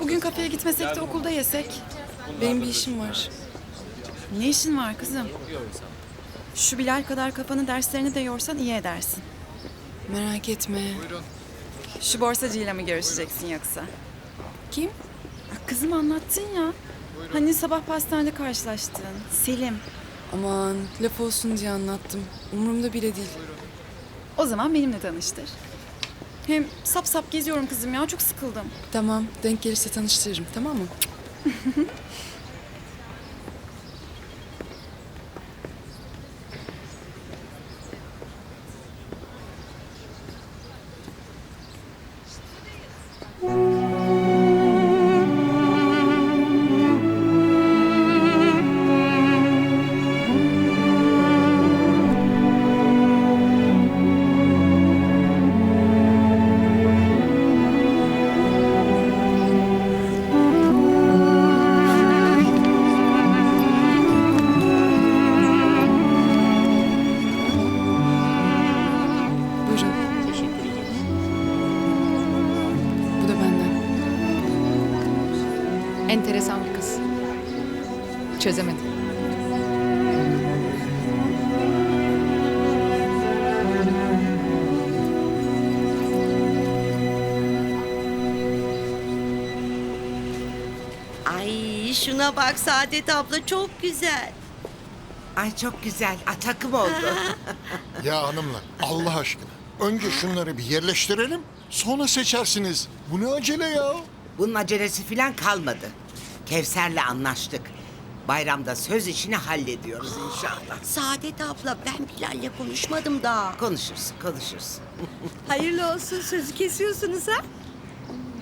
Bugün kafeye gitmesek de okulda yesek. Benim bir işim var. Ne işin var kızım? Şu Bilal kadar kafanı derslerini de yorsan iyi edersin. Merak etme. Şu borsacıyla mı görüşeceksin yoksa? Kim? Ya Kızım anlattın ya. Hani sabah pastanede karşılaştın. Selim. Aman laf olsun diye anlattım. Umurumda bile değil. O zaman benimle tanıştır. Hem sap sap geziyorum kızım ya çok sıkıldım. Tamam denk gelirse tanıştırırım tamam mı? Enteresan bir kız. Çözemedim. Ay şuna bak Saadet abla çok güzel. Ay çok güzel. A, takım oldu. Ya hanımlar Allah aşkına. Önce şunları bir yerleştirelim. Sonra seçersiniz. Bu ne acele ya? Bunun acelesi falan kalmadı. Kevser'le anlaştık. Bayramda söz işini hallediyoruz inşallah. Saadet abla ben Bilal'le konuşmadım daha. Konuşursun, konuşursun. Hayırlı olsun sözü kesiyorsunuz ha?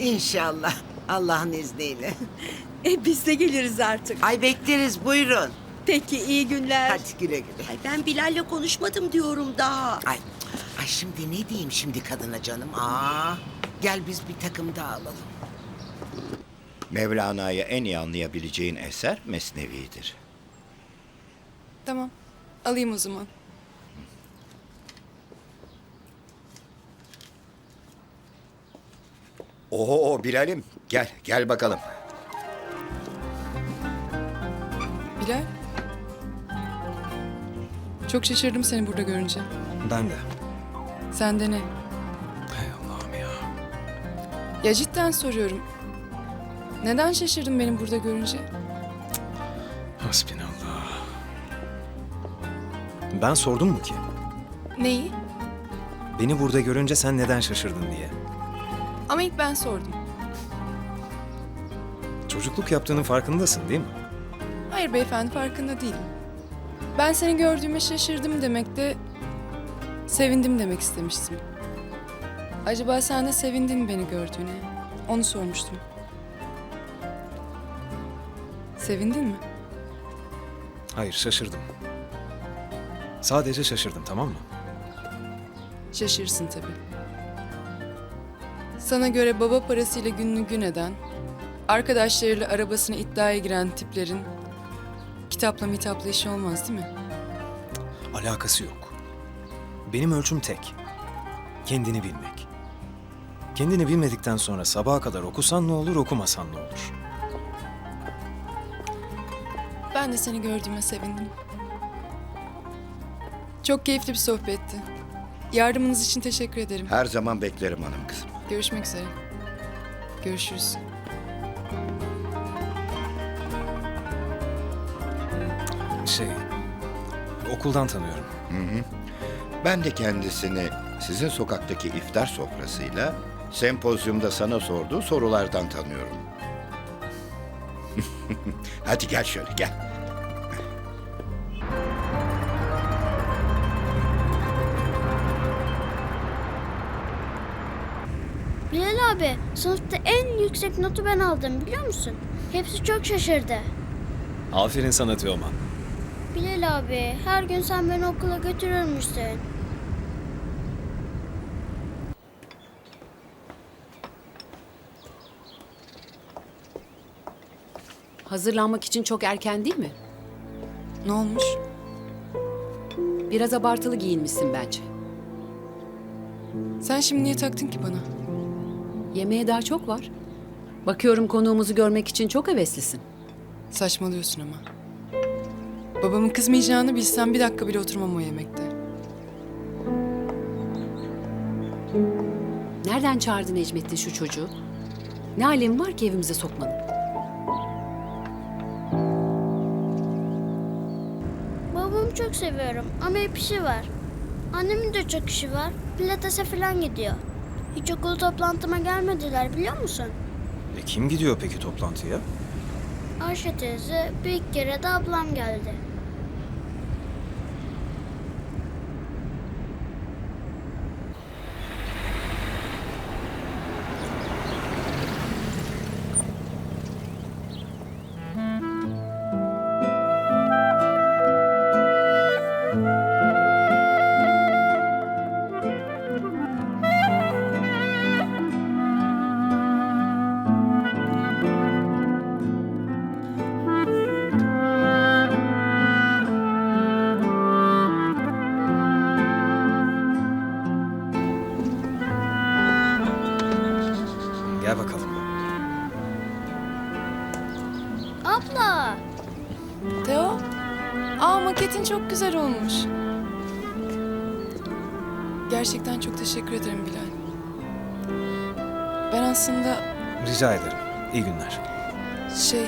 İnşallah. Allah'ın izniyle. E biz de geliriz artık. Ay bekleriz buyurun. Peki iyi günler. Hadi güle güle. Ay ben Bilal'le konuşmadım diyorum daha. Ay, ay şimdi ne diyeyim şimdi kadına canım? Aa, gel biz bir takım daha alalım. Mevlana'yı en iyi anlayabileceğin eser Mesnevi'dir. Tamam. Alayım o zaman. Oo Bilal'im gel gel bakalım. Bilal. Çok şaşırdım seni burada görünce. Ben de. Sende ne? Hay Allah'ım ya. Ya cidden soruyorum. Neden şaşırdın beni burada görünce? Hasbinallah. Ben sordum mu ki? Neyi? Beni burada görünce sen neden şaşırdın diye. Ama ilk ben sordum. Çocukluk yaptığının farkındasın değil mi? Hayır beyefendi farkında değilim. Ben seni gördüğüme şaşırdım demek de sevindim demek istemiştim. Acaba sen de sevindin beni gördüğüne? Onu sormuştum. Sevindin mi? Hayır şaşırdım. Sadece şaşırdım tamam mı? Şaşırsın tabii. Sana göre baba parasıyla gününü gün eden, arkadaşlarıyla arabasına iddiaya giren tiplerin kitapla mitapla işi olmaz değil mi? Alakası yok. Benim ölçüm tek. Kendini bilmek. Kendini bilmedikten sonra sabaha kadar okusan ne olur, okumasan ne olur? Ben de seni gördüğüme sevindim. Çok keyifli bir sohbetti. Yardımınız için teşekkür ederim. Her zaman beklerim hanım kızım. Görüşmek üzere. Görüşürüz. Şey, okuldan tanıyorum. Ben de kendisini sizin sokaktaki iftar sofrasıyla sempozyumda sana sorduğu sorulardan tanıyorum. Hadi gel şöyle gel. Bilal abi, sınıfta en yüksek notu ben aldım biliyor musun? Hepsi çok şaşırdı. Aferin sana Teoman. Bilal abi, her gün sen beni okula götürür müsün? Hazırlanmak için çok erken değil mi? Ne olmuş? Biraz abartılı giyinmişsin bence. Sen şimdi niye taktın ki bana? Yemeğe daha çok var. Bakıyorum konuğumuzu görmek için çok heveslisin. Saçmalıyorsun ama. Babamın kızmayacağını bilsem bir dakika bile oturmam o yemekte. Nereden çağırdı Necmettin şu çocuğu? Ne alemi var ki evimize sokmanın? Babamı çok seviyorum ama hep işi var. Annemin de çok işi var. Pilates'e falan gidiyor. Hiç okul toplantıma gelmediler biliyor musun? E kim gidiyor peki toplantıya? Ayşe teyze bir iki kere de ablam geldi. Aa maketin çok güzel olmuş. Gerçekten çok teşekkür ederim Bilal. Ben aslında Rica ederim. İyi günler. şey